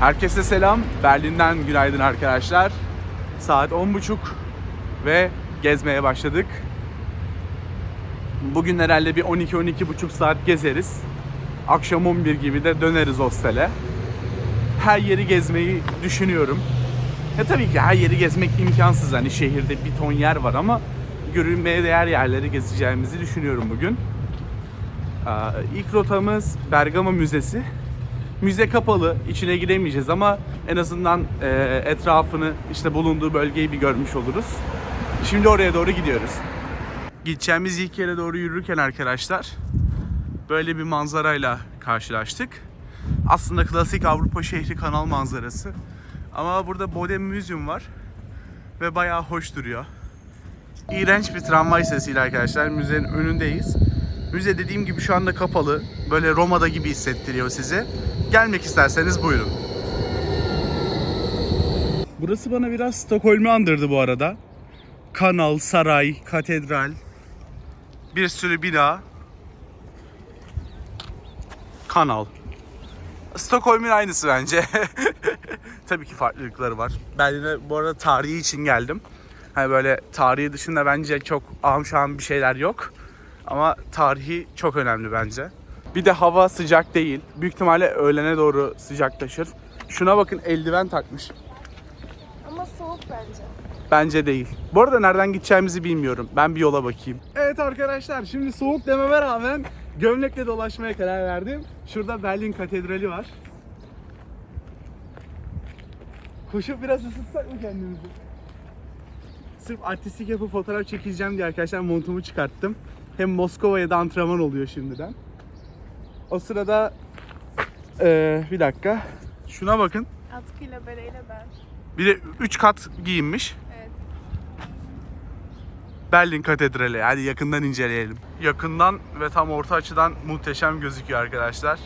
Herkese selam. Berlin'den günaydın arkadaşlar. Saat 10.30 ve gezmeye başladık. Bugün herhalde bir 12-12.5 saat gezeriz. Akşam 11 gibi de döneriz hostele. Her yeri gezmeyi düşünüyorum. Ya tabii ki her yeri gezmek imkansız. Hani şehirde bir ton yer var ama görülmeye değer yerleri gezeceğimizi düşünüyorum bugün. İlk rotamız Bergama Müzesi. Müze kapalı, içine giremeyeceğiz ama en azından e, etrafını, işte bulunduğu bölgeyi bir görmüş oluruz. Şimdi oraya doğru gidiyoruz. Gideceğimiz ilk yere doğru yürürken arkadaşlar böyle bir manzarayla karşılaştık. Aslında klasik Avrupa şehri kanal manzarası. Ama burada Bodem Museum var ve bayağı hoş duruyor. İğrenç bir tramvay sesiyle arkadaşlar müzenin önündeyiz. Müze dediğim gibi şu anda kapalı. Böyle Roma'da gibi hissettiriyor sizi. Gelmek isterseniz buyurun. Burası bana biraz Stockholm'u andırdı bu arada. Kanal, saray, katedral, bir sürü bina. Kanal. Stockholm'un aynısı bence. Tabii ki farklılıkları var. Berlin'e bu arada tarihi için geldim. Hani böyle tarihi dışında bence çok şahım bir şeyler yok. Ama tarihi çok önemli bence. Bir de hava sıcak değil. Büyük ihtimalle öğlene doğru sıcaklaşır. Şuna bakın eldiven takmış. Ama soğuk bence. Bence değil. Bu arada nereden gideceğimizi bilmiyorum. Ben bir yola bakayım. Evet arkadaşlar şimdi soğuk dememe rağmen gömlekle dolaşmaya karar verdim. Şurada Berlin Katedrali var. Koşup biraz ısıtsak mı kendimizi? Sırf artistik yapıp fotoğraf çekileceğim diye arkadaşlar montumu çıkarttım. Hem Moskova'ya da antrenman oluyor şimdiden. O sırada eee, bir dakika. Şuna bakın. Atkıyla bereyle ben. Bir de 3 kat giyinmiş. Evet. Berlin Katedrali. Hadi yakından inceleyelim. Yakından ve tam orta açıdan muhteşem gözüküyor arkadaşlar.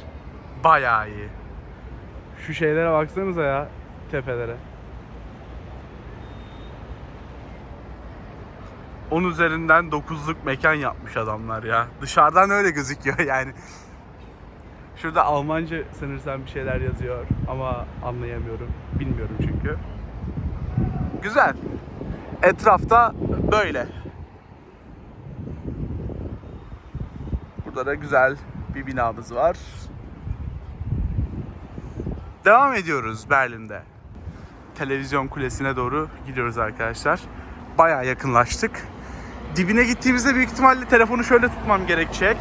Bayağı iyi. Şu şeylere baksanıza ya tepelere. 10 üzerinden 9'luk mekan yapmış adamlar ya. Dışarıdan öyle gözüküyor yani. Şurada Almanca sanırsam bir şeyler yazıyor ama anlayamıyorum. Bilmiyorum çünkü. Güzel. Etrafta böyle. Burada da güzel bir binamız var. Devam ediyoruz Berlin'de. Televizyon kulesine doğru gidiyoruz arkadaşlar. Bayağı yakınlaştık. Dibine gittiğimizde büyük ihtimalle telefonu şöyle tutmam gerekecek.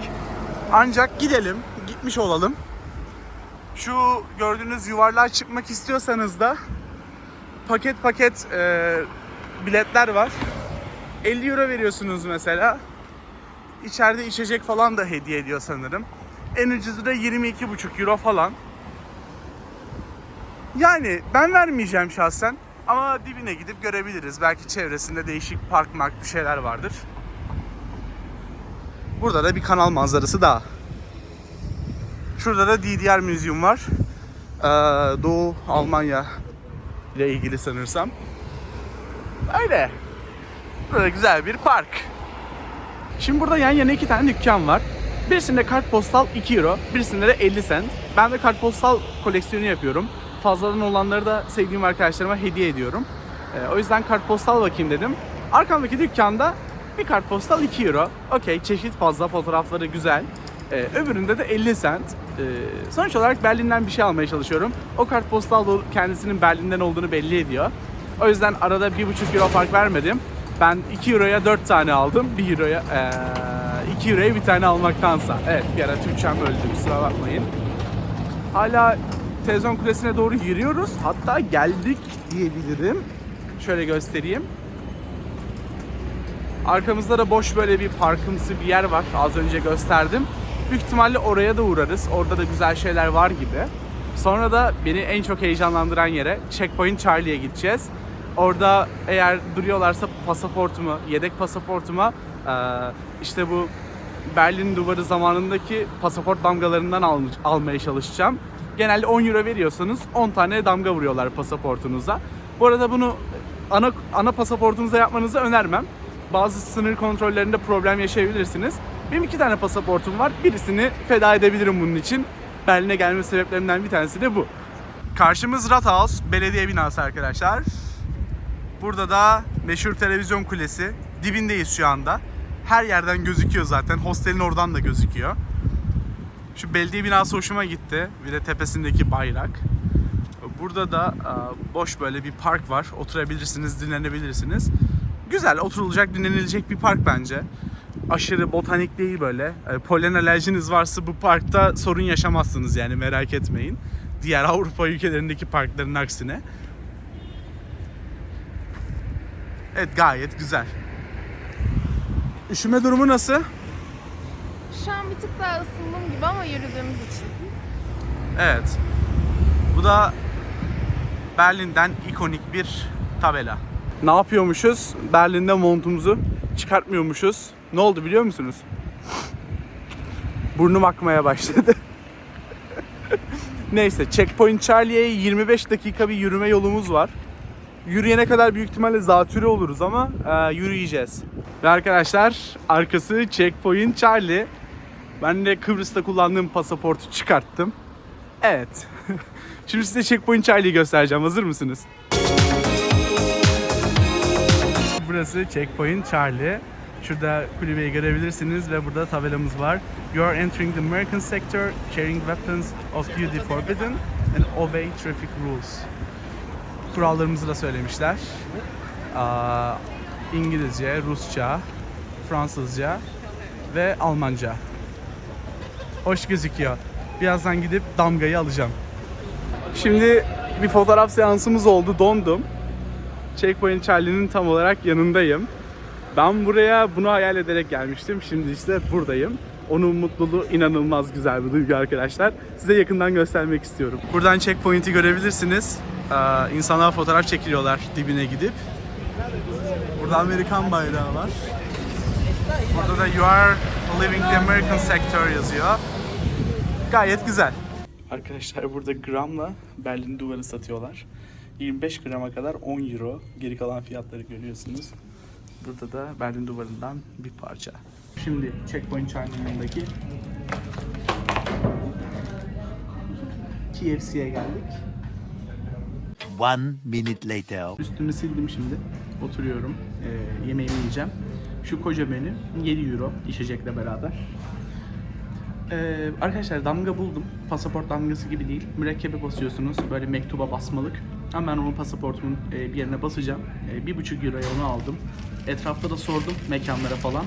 Ancak gidelim, gitmiş olalım. Şu gördüğünüz yuvarlığa çıkmak istiyorsanız da paket paket e, biletler var. 50 euro veriyorsunuz mesela. İçeride içecek falan da hediye ediyor sanırım. En ucuzu da 22,5 euro falan. Yani ben vermeyeceğim şahsen. Ama dibine gidip görebiliriz. Belki çevresinde değişik park mark bir şeyler vardır. Burada da bir kanal manzarası daha. Şurada da DDR Museum var. Ee, Doğu Almanya ile ilgili sanırsam. Öyle. Böyle güzel bir park. Şimdi burada yan yana iki tane dükkan var. Birisinde kartpostal 2 euro, birisinde de 50 cent. Ben de kartpostal koleksiyonu yapıyorum. Fazladan olanları da sevdiğim arkadaşlarıma hediye ediyorum. Ee, o yüzden kartpostal bakayım dedim. Arkamdaki dükkanda bir kartpostal 2 euro. Okey çeşit fazla, fotoğrafları güzel. Ee, öbüründe de 50 cent. Ee, sonuç olarak Berlin'den bir şey almaya çalışıyorum. O kartpostal da kendisinin Berlin'den olduğunu belli ediyor. O yüzden arada 1,5 euro fark vermedim. Ben 2 euroya 4 tane aldım. 1 euroya, ee, 2 euroya bir tane almaktansa. Evet bir ara Türkçem öldü kusura bakmayın. Hala televizyon kulesine doğru yürüyoruz. Hatta geldik diyebilirim. Şöyle göstereyim. Arkamızda da boş böyle bir parkımsı bir yer var. Az önce gösterdim. Büyük ihtimalle oraya da uğrarız. Orada da güzel şeyler var gibi. Sonra da beni en çok heyecanlandıran yere Checkpoint Charlie'ye gideceğiz. Orada eğer duruyorlarsa pasaportumu, yedek pasaportuma işte bu Berlin duvarı zamanındaki pasaport damgalarından al- almaya çalışacağım. Genelde 10 euro veriyorsanız 10 tane damga vuruyorlar pasaportunuza. Bu arada bunu ana ana pasaportunuza yapmanızı önermem. Bazı sınır kontrollerinde problem yaşayabilirsiniz. Benim iki tane pasaportum var. Birisini feda edebilirim bunun için. Berlin'e gelme sebeplerimden bir tanesi de bu. Karşımız Rathaus, belediye binası arkadaşlar. Burada da meşhur televizyon kulesi. Dibindeyiz şu anda. Her yerden gözüküyor zaten. Hostelin oradan da gözüküyor. Şu belediye binası hoşuma gitti. Bir de tepesindeki bayrak. Burada da e, boş böyle bir park var. Oturabilirsiniz, dinlenebilirsiniz. Güzel, oturulacak, dinlenilecek bir park bence. Aşırı botanik değil böyle. E, Polen alerjiniz varsa bu parkta sorun yaşamazsınız yani merak etmeyin. Diğer Avrupa ülkelerindeki parkların aksine. Evet gayet güzel. Üşüme durumu nasıl? Şu an bir tık daha ısındım gibi ama yürüdüğümüz için. Evet. Bu da Berlin'den ikonik bir tabela. Ne yapıyormuşuz? Berlin'de montumuzu çıkartmıyormuşuz. Ne oldu biliyor musunuz? Burnum akmaya başladı. Neyse, Checkpoint Charlie'ye 25 dakika bir yürüme yolumuz var. Yürüyene kadar büyük ihtimalle zatürre oluruz ama e, yürüyeceğiz. Ve arkadaşlar arkası Checkpoint Charlie. Ben de Kıbrıs'ta kullandığım pasaportu çıkarttım. Evet. Şimdi size Checkpoint Charlie'yi göstereceğim. Hazır mısınız? Burası Checkpoint Charlie. Şurada kulübeyi görebilirsiniz ve burada tabelamız var. You are entering the American sector, carrying weapons of duty forbidden and obey traffic rules. Kurallarımızı da söylemişler. İngilizce, Rusça, Fransızca ve Almanca. Hoş gözüküyor. Birazdan gidip damgayı alacağım. Şimdi bir fotoğraf seansımız oldu. Dondum. Checkpoint Charlie'nin tam olarak yanındayım. Ben buraya bunu hayal ederek gelmiştim. Şimdi işte buradayım. Onun mutluluğu inanılmaz güzel bir duygu arkadaşlar. Size yakından göstermek istiyorum. Buradan checkpoint'i görebilirsiniz. Ee, insanlar fotoğraf çekiliyorlar dibine gidip. Burada Amerikan bayrağı var. Burada da you are living the American sector yazıyor. Gayet güzel. Arkadaşlar burada gramla Berlin duvarı satıyorlar. 25 grama kadar 10 euro. Geri kalan fiyatları görüyorsunuz. Burada da Berlin duvarından bir parça. Şimdi Checkpoint Charlie'nin yanındaki KFC'ye geldik. One minute later. Üstümü sildim şimdi. Oturuyorum. Ee, yemeğimi yiyeceğim. Şu koca menü 7 euro içecekle beraber. Ee, arkadaşlar damga buldum. Pasaport damgası gibi değil. Mürekkebe basıyorsunuz. Böyle mektuba basmalık. Ama ben onu pasaportumun e, bir yerine basacağım. E, bir buçuk euroya onu aldım. Etrafta da sordum mekanlara falan.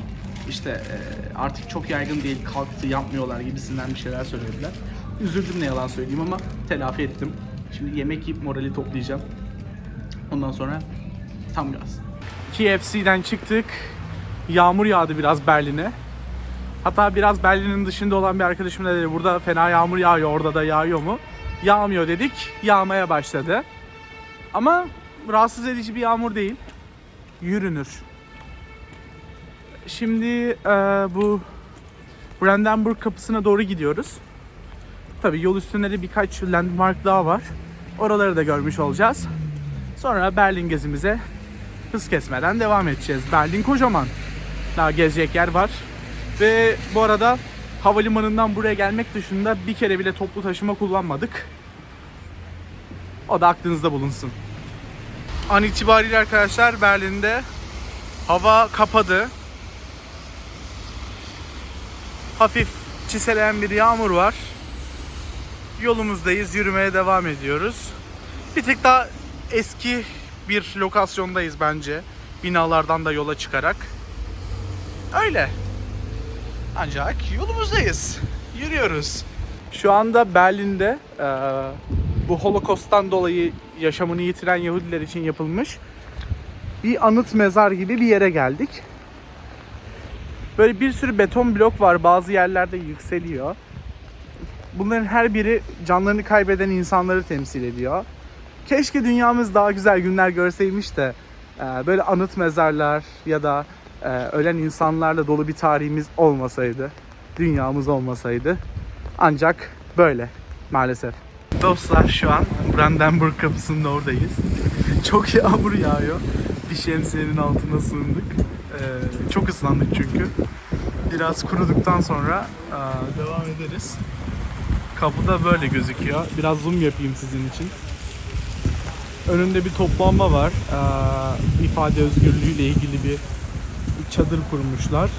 İşte e, artık çok yaygın değil, kalktı, yapmıyorlar gibisinden bir şeyler söylediler. Üzüldüm ne yalan söyleyeyim ama telafi ettim. Şimdi yemek yiyip morali toplayacağım. Ondan sonra tam gaz. KFC'den çıktık. Yağmur yağdı biraz Berlin'e. Hatta biraz Berlin'in dışında olan bir arkadaşım da dedi burada fena yağmur yağıyor orada da yağıyor mu? Yağmıyor dedik. Yağmaya başladı. Ama rahatsız edici bir yağmur değil. Yürünür. Şimdi e, bu Brandenburg kapısına doğru gidiyoruz. Tabii yol üstünde de birkaç landmark daha var. Oraları da görmüş olacağız. Sonra Berlin gezimize hız kesmeden devam edeceğiz. Berlin kocaman. Daha gezecek yer var. Ve bu arada havalimanından buraya gelmek dışında bir kere bile toplu taşıma kullanmadık. O da aklınızda bulunsun. An itibariyle arkadaşlar Berlin'de hava kapadı. Hafif çiseleyen bir yağmur var. Yolumuzdayız, yürümeye devam ediyoruz. Bir tık daha eski bir lokasyondayız bence. Binalardan da yola çıkarak. Öyle. Ancak yolumuzdayız. Yürüyoruz. Şu anda Berlin'de eee, bu Holocaust'tan dolayı yaşamını yitiren Yahudiler için yapılmış bir anıt mezar gibi bir yere geldik. Böyle bir sürü beton blok var. Bazı yerlerde yükseliyor. Bunların her biri canlarını kaybeden insanları temsil ediyor. Keşke dünyamız daha güzel günler görseymiş de e, böyle anıt mezarlar ya da e, ölen insanlarla dolu bir tarihimiz olmasaydı, dünyamız olmasaydı. Ancak böyle maalesef. Dostlar şu an Brandenburg kapısının oradayız. Çok yağmur yağıyor. Bir şemsiyenin altına sığındık. Ee, çok ıslandık çünkü. Biraz kuruduktan sonra aa, devam ederiz. Kapıda böyle gözüküyor. Biraz zoom yapayım sizin için. Önünde bir toplanma var. Ee, ifade özgürlüğüyle ilgili bir çadır kurmuşlar.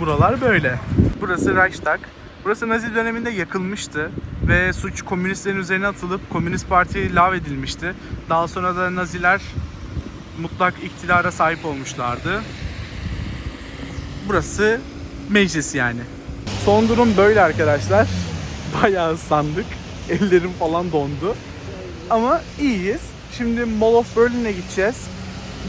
Buralar böyle. Burası Reichstag. Burası Nazi döneminde yakılmıştı ve suç komünistlerin üzerine atılıp Komünist Parti lağvedilmişti. Daha sonra da Naziler mutlak iktidara sahip olmuşlardı. Burası meclis yani. Son durum böyle arkadaşlar. Bayağı ıslandık. Ellerim falan dondu. Ama iyiyiz. Şimdi Mall of Berlin'e gideceğiz.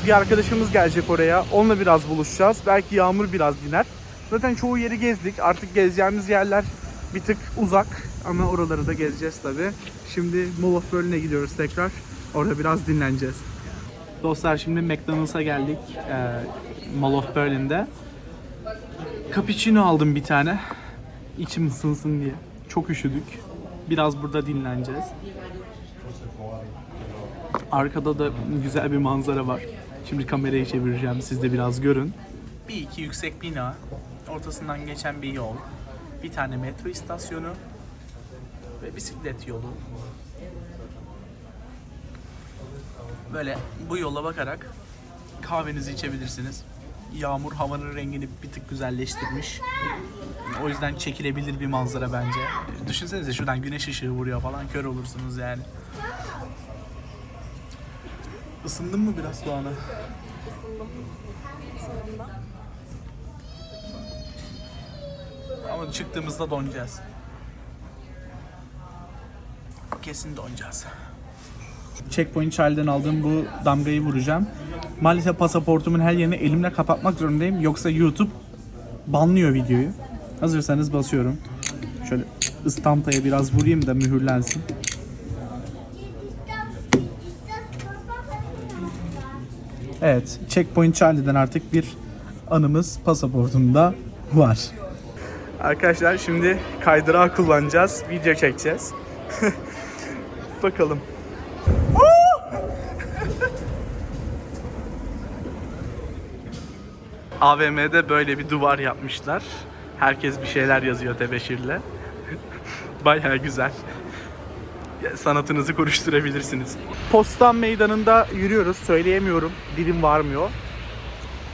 Bir arkadaşımız gelecek oraya. Onunla biraz buluşacağız. Belki yağmur biraz diner. Zaten çoğu yeri gezdik. Artık gezeceğimiz yerler bir tık uzak. Ama oraları da gezeceğiz tabi. Şimdi Mall of Berlin'e gidiyoruz tekrar. Orada biraz dinleneceğiz. Dostlar şimdi McDonald's'a geldik. Ee, Mall of Berlin'de. Cappuccino aldım bir tane. İçim ısınsın diye. Çok üşüdük. Biraz burada dinleneceğiz. Arkada da güzel bir manzara var. Şimdi kamerayı çevireceğim. Siz de biraz görün. Bir iki yüksek bina. Ortasından geçen bir yol. Bir tane metro istasyonu. Ve bisiklet yolu. Böyle bu yola bakarak kahvenizi içebilirsiniz. Yağmur havanın rengini bir tık güzelleştirmiş. O yüzden çekilebilir bir manzara bence. Düşünsenize şuradan güneş ışığı vuruyor falan kör olursunuz yani. Isındın mı biraz Doğan'a? Ama çıktığımızda donacağız. Kesin donacağız. Checkpoint Charlie'den aldığım bu damgayı vuracağım. Maalesef pasaportumun her yerini elimle kapatmak zorundayım. Yoksa YouTube banlıyor videoyu. Hazırsanız basıyorum. Şöyle ıstampaya biraz vurayım da mühürlensin. Evet, Checkpoint Charlie'den artık bir anımız pasaportumda var. Arkadaşlar şimdi kaydırağı kullanacağız, video çekeceğiz. Bakalım. AVM'de böyle bir duvar yapmışlar. Herkes bir şeyler yazıyor tebeşirle. Bayağı güzel. Sanatınızı konuşturabilirsiniz. Postan meydanında yürüyoruz. Söyleyemiyorum. Dilim varmıyor.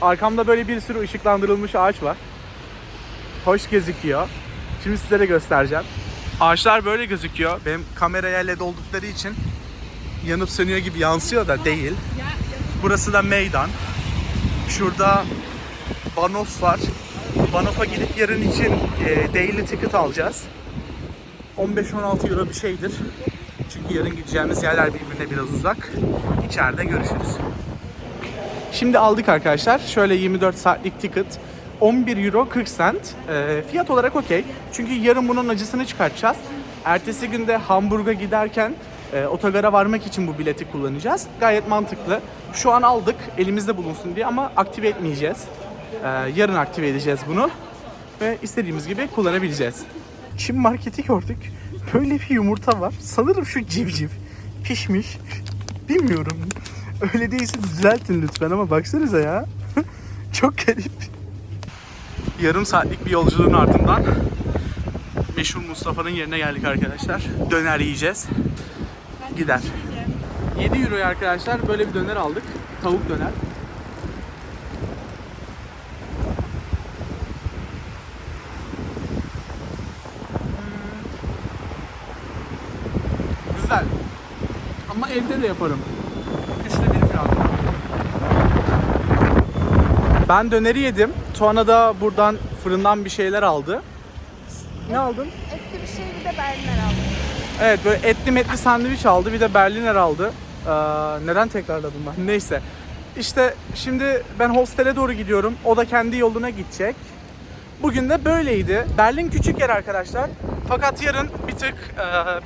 Arkamda böyle bir sürü ışıklandırılmış ağaç var. Hoş gözüküyor. Şimdi size de göstereceğim. Ağaçlar böyle gözüküyor. Benim kameraya led oldukları için yanıp sönüyor gibi yansıyor da değil. Burası da meydan. Şurada Banoff var. Banoff'a gidip yarın için e, daily ticket alacağız. 15-16 euro bir şeydir. Çünkü yarın gideceğimiz yerler birbirine biraz uzak. İçeride görüşürüz. Şimdi aldık arkadaşlar. Şöyle 24 saatlik ticket. 11 euro 40 cent. E, fiyat olarak okey. Çünkü yarın bunun acısını çıkartacağız. Ertesi günde Hamburg'a giderken e, otogara varmak için bu bileti kullanacağız. Gayet mantıklı. Şu an aldık elimizde bulunsun diye ama aktive etmeyeceğiz. E, yarın aktive edeceğiz bunu. Ve istediğimiz gibi kullanabileceğiz. Çin marketi gördük. Böyle bir yumurta var. Sanırım şu civciv. Pişmiş. Bilmiyorum. Öyle değilse düzeltin lütfen ama baksanıza ya. Çok garip. Yarım saatlik bir yolculuğun ardından meşhur Mustafa'nın yerine geldik arkadaşlar. Döner yiyeceğiz. Gider. 7 euroya arkadaşlar böyle bir döner aldık. Tavuk döner. Güzel. Ama evde de yaparım. Üçte bir fiyatı. Ben döneri yedim. Tuana da buradan fırından bir şeyler aldı. Ne aldın? Etli bir şey bir de Berliner aldım. Evet böyle etli metli sandviç aldı. Bir de Berliner aldı. Ee, neden tekrarladım ben? Neyse. İşte şimdi ben hostele doğru gidiyorum. O da kendi yoluna gidecek. Bugün de böyleydi. Berlin küçük yer arkadaşlar. Fakat yarın bir tık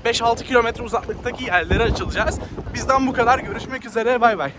e, 5-6 kilometre uzaklıktaki yerlere açılacağız. Bizden bu kadar. Görüşmek üzere. Bay bay.